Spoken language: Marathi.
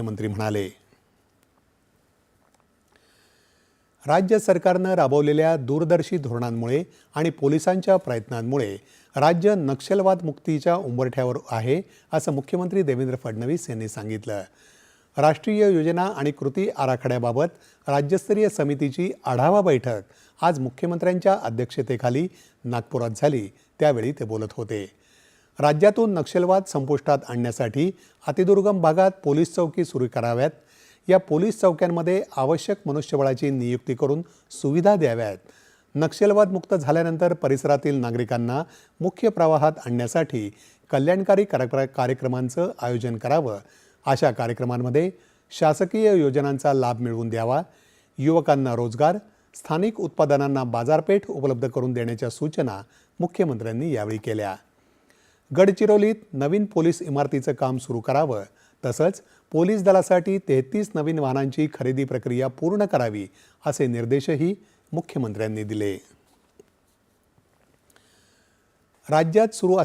मुख्यमंत्री म्हणाले राज्य सरकारनं राबवलेल्या दूरदर्शी धोरणांमुळे आणि पोलिसांच्या प्रयत्नांमुळे राज्य नक्षलवाद मुक्तीच्या उंबरठ्यावर आहे असं मुख्यमंत्री देवेंद्र फडणवीस यांनी सांगितलं. राष्ट्रीय योजना आणि कृती आराखड्याबाबत राज्यस्तरीय समितीची आढावा बैठक आज मुख्यमंत्र्यांच्या अध्यक्षतेखाली नागपुरात झाली त्यावेळी ते बोलत होते. राज्यातून नक्षलवाद संपुष्टात आणण्यासाठी अतिदुर्गम भागात पोलीस चौकी सुरू कराव्यात. या पोलीस चौक्यांमध्ये आवश्यक मनुष्यबळाची नियुक्ती करून सुविधा द्याव्यात. नक्षलवाद मुक्त झाल्यानंतर परिसरातील नागरिकांना मुख्य प्रवाहात आणण्यासाठी कल्याणकारी कार्यक्रमांचं आयोजन करावं. अशा कार्यक्रमांमध्ये शासकीय योजनांचा लाभ मिळवून द्यावा. युवकांना रोजगार स्थानिक उत्पादनांना बाजारपेठ उपलब्ध करून देण्याच्या सूचना मुख्यमंत्र्यांनी यावेळी केल्या. गडचिरोलीत नवीन पोलीस इमारतीचं काम सुरू करावं. तसंच पोलीस दलासाठी तेहतीस नवीन वाहनांची खरेदी प्रक्रिया पूर्ण करावी असे निर्देशही मुख्यमंत्र्यांनी दिले. राज्यात सुरू